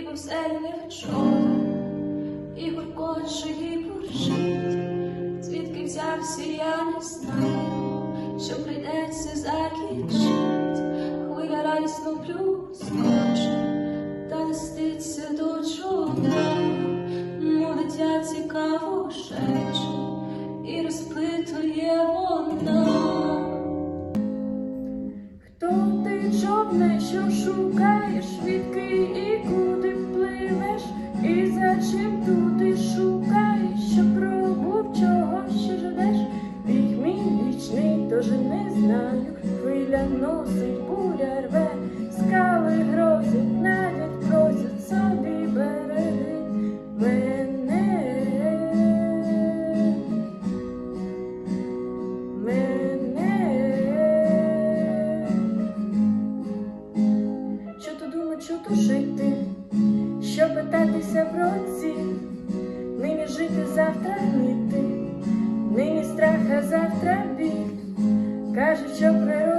і повсельне вчора, і гуркоче, і бурчить, звідки взявся, я не знаю, що прийдеться закінчить, хвиля радісно плюскоче, та листиться до чола, мов дитя цікаво шепче, і розпитує вона. Хто ти човне, що шукаєш, вічний, не знаю, хвиля носить, буря рве, скали грозять, навіть просять собі береги мене. Мене. Що то думать, що то жити, що питатися про ці, нині жити, завтра гнити, Кажуть, що